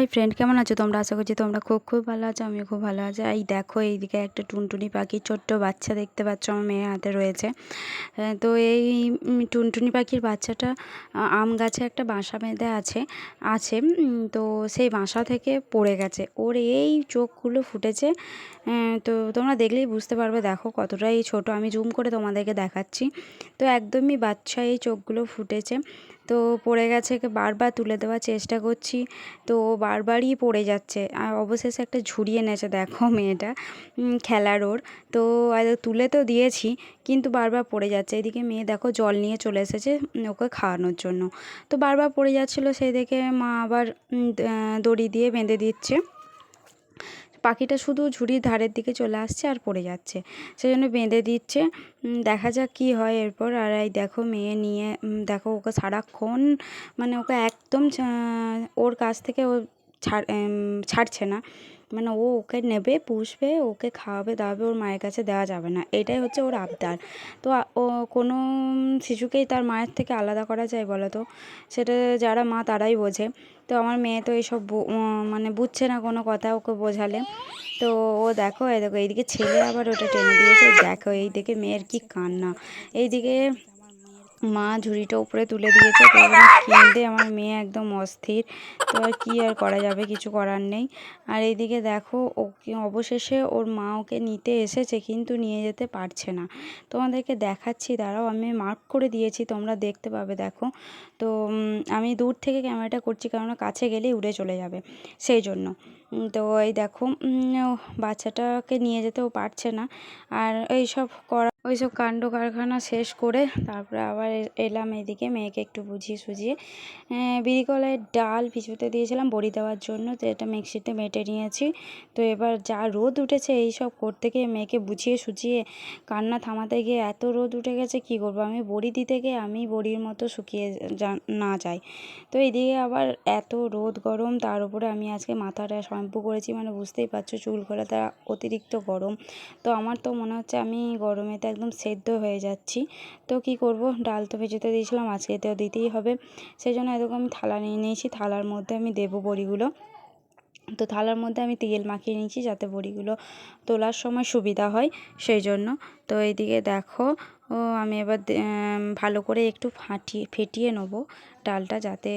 Hi friend, কেমন আছো তোমরা? আশা করছি তোমরা খুব খুব ভালো আছো, আমিও খুব ভালো আছি। এই দেখো, এইদিকে একটা টুনটুনি পাখি, ছোট্ট বাচ্চা দেখতে পাচ্ছ, আমার মেয়ের হাতে রয়েছে। তো এই টুনটুনি পাখির বাচ্চাটা আম গাছে একটা বাসা বেঁধে আছে আছে তো সেই বাসা থেকে পড়ে গেছে। ওর এই চোখগুলো ফুটেছে তো তোমরা দেখলেই বুঝতে পারবে, দেখো কতটাই ছোট। আমি জুম করে তোমাদেরকে দেখাচ্ছি। তো একদমই বাচ্চা এই চোখগুলো ফুটেছে। তো পড়ে গেছে বারবার তুলে দেওয়ার চেষ্টা করছি। তো বারবারই পড়ে যাচ্ছে। আর অবশেষে একটা ঝুড়ি এনেছে, দেখো মেয়েটা খেলার ওর। তো তুলে তো দিয়েছি, কিন্তু বারবার পড়ে যাচ্ছে। এদিকে মেয়ে দেখো জল নিয়ে চলে এসেছে ওকে খাওয়ানোর জন্য। তো বারবার পড়ে যাচ্ছিল সেই দেখে মা আবার দড়ি দিয়ে বেঁধে দিচ্ছে। পাখিটা শুধু ঝুড়ির ধারের দিকে চলে আসছে আর পড়ে যাচ্ছে। সেই জন্য বেঁধে দিচ্ছে। দেখা যাক কি হয় এরপর। আর এই দেখো মেয়ে নিয়ে দেখো ওকে সারাক্ষণ মানে ওকে একদম ওর কাছ থেকে ও ছাড় ছাড়ছে না। মানে ও ওকে নেবে, পুষবে, ওকে খাওয়াবে, দাওয়াবে, ওর মায়ের কাছে দেওয়া যাবে না। এটাই হচ্ছে ওর আবদার। তো ও কোনো শিশুকেই তার মায়ের থেকে আলাদা করা যায় বলো তো? সেটা যারা মা তারাই বোঝে। তো আমার মেয়ে তো এইসব মানে বুঝছে না কোনো কথা ওকে বোঝালে। তো ও দেখো এই দেখো, এইদিকে ছেলে আবার ওটা টেনে দিয়েছে। দেখো, এইদিকে মেয়ের কি কান্না। এইদিকে মা ঝুড়িটা উপরে তুলে দিয়েছে, তো কিনতে, আমার মেয়ে একদম অস্থির। তো আর কী আর করা যাবে, কিছু করার নেই। আর এইদিকে দেখো, ওকে অবশেষে ওর মা ওকে নিতে এসেছে, কিন্তু নিয়ে যেতে পারছে না। তোমাদেরকে দেখাচ্ছি, দাঁড়াও, আমি মার্ক করে দিয়েছি, তোমরা দেখতে পাবে, দেখো। তো আমি দূর থেকে ক্যামেরাটা করছি, কেননা কাছে গেলেই উড়ে চলে যাবে, সেই জন্য। তো এই দেখো বাচ্চাটাকে নিয়ে যেতেও পারছে না। আর এইসব করা ওই সব কাণ্ড কারখানা শেষ করে তারপরে আবার এলাম এদিকে মেয়েকে একটু বুঝিয়ে সুঝিয়ে। আহ, বিড়ি কলাইয়ের ডাল পিছুতে দিয়েছিলাম বড়ি দেওয়ার জন্য তো এটা মিক্সিতে বেটে নিয়েছি। তো এবার যা রোদ উঠেছে এই সব করতে গিয়ে মেয়েকে বুঝিয়ে সুঝিয়ে কান্না থামাতে গিয়ে এত রোদ উঠে গেছে কি করব? আমি বড়ি দিতে গিয়ে আমি বড়ির মতো শুকিয়ে না যাই। তো এদিকে আবার এত রোদ গরম তার উপরে আমি আজকে মাথাটা শ্যাম্পু করেছি মানে বুঝতেই পারছ চুল খোলাটা অতিরিক্ত গরম। তো আমার তো মনে হচ্ছে আমি গরমেতে একদম সেদ্ধ হয়ে যাচ্ছি। তো কি করব? ডাল তো ভেজেতে দিয়েছিলাম আজকেতেও দিতেই হবে। সেই জন্য এরকম আমি থালা নিয়ে নিয়েছি। থালার মধ্যে আমি দেবো বড়িগুলো। তো থালার মধ্যে আমি তেল মাখিয়ে নিয়েছি যাতে বড়িগুলো তোলার সময় সুবিধা হয় সেই জন্য তো এইদিকে দেখো, ও আমি এবার ভালো করে একটু ফাটিয়ে ফেটিয়ে নেব ডালটা যাতে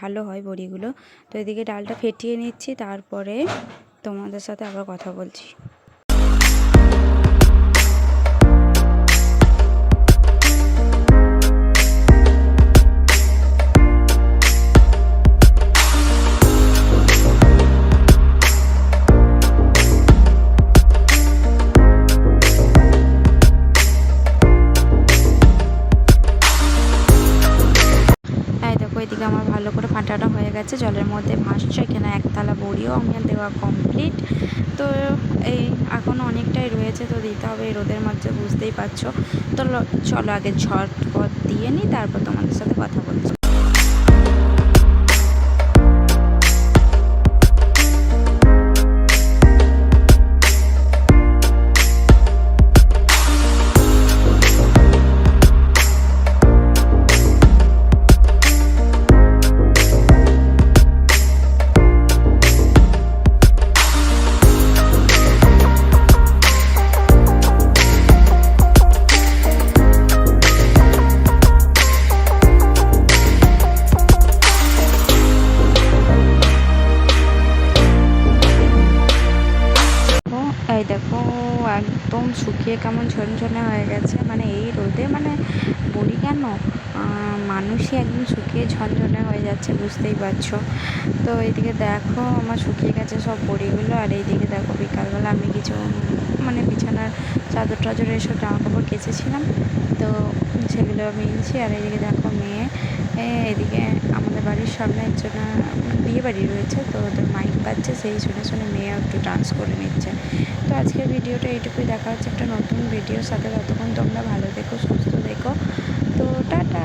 ভালো হয় বড়িগুলো। তো এদিকে ডালটা ফেটিয়ে নিচ্ছি, তারপরে তোমাদের সাথে আবার কথা বলছি। ভালো করে ফাটানো হয়ে গেছে, জলের মধ্যে ভাসছে এখানে একতলা বড়িও আমার দেওয়া কমপ্লিট তো এই এখনও অনেকটাই রয়েছে, তো দিতে হবে এই রোদের মধ্যে, বুঝতেই পারছ। তো চলো আগে ঝটপট দিয়ে নিই, তারপর তোমাদের সাথে কথা বলছি। এই দেখো, একদম শুকিয়ে কেমন ঝনঝনে হয়ে গেছে। মানে এই রোদে মানে বলি কেন? মানুষই একদম শুকিয়ে ঝনঝনে হয়ে যাচ্ছে, বুঝতেই পারছ? তো এইদিকে দেখো, আমার শুকিয়ে গেছে সব বড়িগুলো, আর এইদিকে দেখো বিকালবেলা আমি কিছু মানে বিছানার চাদর টাদর এসব জামা কাপড় কেচেছিলাম। তো সেগুলো মিলছি আর এদিকে দেখো মেয়ে এদিকে আমাদের বাড়ির সামনে একজন বিয়ে বাড়ি রয়েছে, তো ওদের মাইক বাজছে, সেই শুনে শুনে মেয়েও একটু ডান্স করে নিচ্ছে। তো আজকের ভিডিওটা এইটুকুই, দেখা হচ্ছে একটা নতুন ভিডিওর সাথে। ততক্ষণ তোমরা ভালো দেখো সুস্থ দেখো তো টাটা!